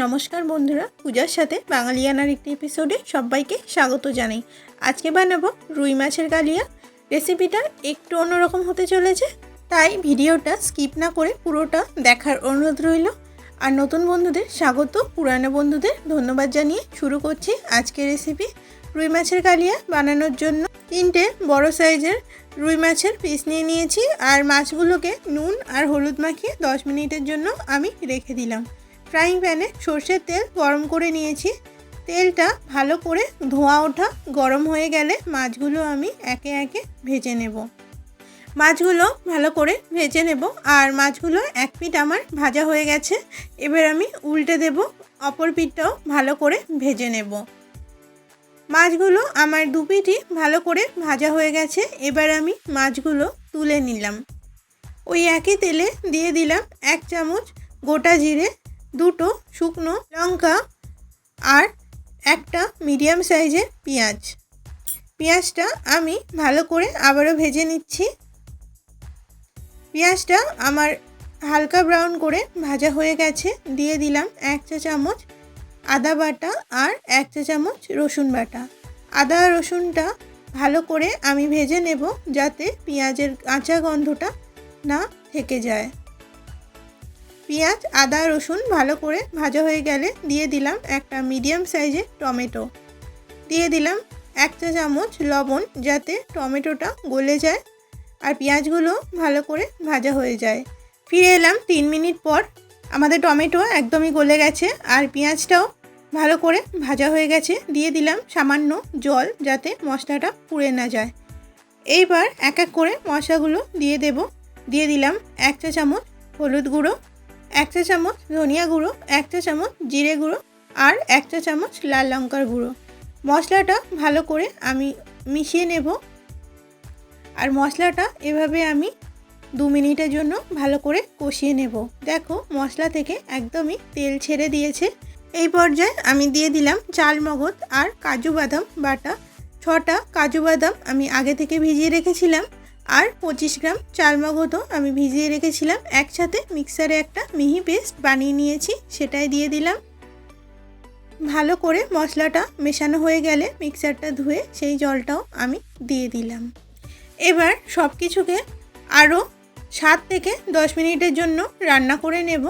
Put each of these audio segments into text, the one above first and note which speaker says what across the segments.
Speaker 1: নমস্কার বন্ধুরা, পূজার সাথে বাঙালিয়ানার একটি এপিসোডে সবাইকে স্বাগত জানাই। আজকে বানাবো রুই মাছের কালিয়া রেসিপিটা একটু অন্যরকম হতে চলেছে, তাই ভিডিওটা স্কিপ না করে পুরোটা দেখার অনুরোধ রইল। আর নতুন বন্ধুদের স্বাগত, পুরানো বন্ধুদের ধন্যবাদ জানিয়ে শুরু করছি আজকের রেসিপি রুই মাছের কালিয়া বানানোর জন্য। তিনটে বড় সাইজের রুই মাছের পিস নিয়ে নিয়েছি, আর মাছগুলোকে নুন আর হলুদ মাখিয়ে দশ মিনিটের জন্য আমি রেখে দিলাম। ফ্রাইং প্যানে সর্ষের তেল গরম করে নিয়েছি। তেলটা ভালো করে ধোঁয়া ওঠা গরম হয়ে গেলে মাছগুলো আমি একে একে ভেজে নেব। মাছগুলো ভালো করে ভেজে নেব। আর মাছগুলো এক পিঠ আমার ভাজা হয়ে গেছে। এবার আমি উল্টে দেব, অপর পিঠটাও ভালো করে ভেজে নেব। মাছগুলো আমার দু পিঠই ভালো করে ভাজা হয়ে গেছে। এবার আমি মাছগুলো তুলে নিলাম। ওই একই তেলে দিয়ে দিলাম এক চামচ গোটা জিরে দুটো শুকনো লঙ্কা আর একটা মিডিয়াম সাইজের পেঁয়াজ। পেঁয়াজটা আমি ভালো করে আবারও ভেজে নিচ্ছি। পেঁয়াজটা আমার হালকা ব্রাউন করে ভাজা হয়ে গেছে। দিয়ে দিলাম এক চা চামচ আদা বাটা আর এক চা চামচ রসুন বাটা। আদা রসুনটা ভালো করে আমি ভেজে নেব যাতে পেঁয়াজের কাঁচা গন্ধটা না থেকে যায়। পেঁয়াজ, আদা, রসুন ভালো করে ভাজা হয়ে গেলে দিয়ে দিলাম একটা মিডিয়াম সাইজের টমেটো। দিয়ে দিলাম এক চা চামচ লবণ যাতে টমেটোটা গলে যায় আর পেঁয়াজগুলো ভালো করে ভাজা হয়ে যায়। ফিরে এলাম তিন মিনিট পর। আমাদের টমেটো একদমই গলে গেছে আর পেঁয়াজটাও ভালো করে ভাজা হয়ে গেছে। দিয়ে দিলাম সামান্য জল যাতে মশলাটা পুড়ে না যায়। এইবার এক এক করে মশলাগুলো দিয়ে দেব। দিয়ে দিলাম এক চা চামচ হলুদ গুঁড়ো এক চা চামচ ধনিয়া গুঁড়ো এক চা চামচ জিরে গুঁড়ো আর এক চা চামচ লাল লঙ্কার গুঁড়ো। মশলাটা ভালো করে আমি মিশিয়ে নেব। আর মশলাটা এভাবে আমি দু মিনিটের জন্য ভালো করে কষিয়ে নেব। দেখো, মশলা থেকে একদমই তেল ছেড়ে দিয়েছে। এই পর্যায়ে আমি দিয়ে দিলাম চাল মগজ আর কাজু বাদাম বাটা। ছটা কাজু বাদাম আমি আগে থেকে ভিজিয়ে রেখেছিলাম। আর পঁচিশ গ্রাম চাল মগজও আমি ভিজিয়ে রেখেছিলাম। একসাথে মিক্সারে একটা মিহি পেস্ট বানিয়ে নিয়েছি, সেটাই দিয়ে দিলাম। ভালো করে মশলাটা মেশানো হয়ে গেলে মিক্সারটা ধুয়ে সেই জলটাও আমি দিয়ে দিলাম। এবার সব কিছুকে আরও সাত থেকে দশ মিনিটের জন্য রান্না করে নেব।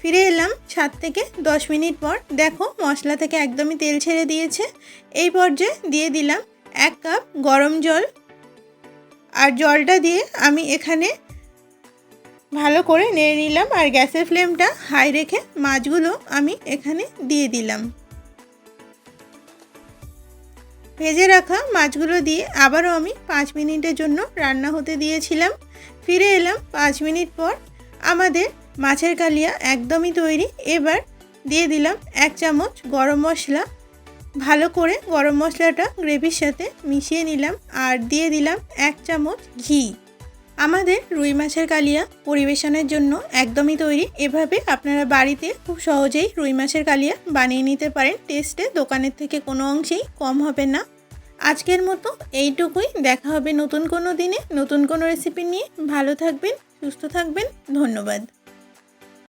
Speaker 1: ফিরে এলাম সাত থেকে দশ মিনিট পর। দেখো মশলা থেকে একদমই তেল ছেড়ে দিয়েছে। এই পর্যায়ে দিয়ে দিলাম এক কাপ গরম জল আর জলটা দিয়ে আমি এখানে ভালো করে নেড়ে নিলাম আর গ্যাসের ফ্লেমটা হাই রেখে মাছগুলো আমি এখানে দিয়ে দিলাম। ভেজে রাখা মাছগুলো দিয়ে আবারও আমি পাঁচ মিনিটের জন্য রান্না হতে দিয়েছিলাম। ফিরে এলাম পাঁচ মিনিট পর আমাদের মাছের কালিয়া একদমই তৈরি। এবার দিয়ে দিলাম এক চামচ গরম মশলা ভালো করে গরম মশলাটা গ্রেভির সাথে মিশিয়ে নিলাম আর দিয়ে দিলাম এক চামচ ঘি। আমাদের রুই মাছের কালিয়া পরিবেশনের জন্য একদমই তৈরি। এভাবে আপনারা বাড়িতে খুব সহজেই রুই মাছের কালিয়া বানিয়ে নিতে পারেন। টেস্টে দোকানের থেকে কোনো অংশেই কম হবে না। আজকের মতো এইটুকুই। দেখা হবে নতুন কোনো দিনে নতুন কোনো রেসিপি নিয়ে। ভালো থাকবেন, সুস্থ থাকবেন। ধন্যবাদ।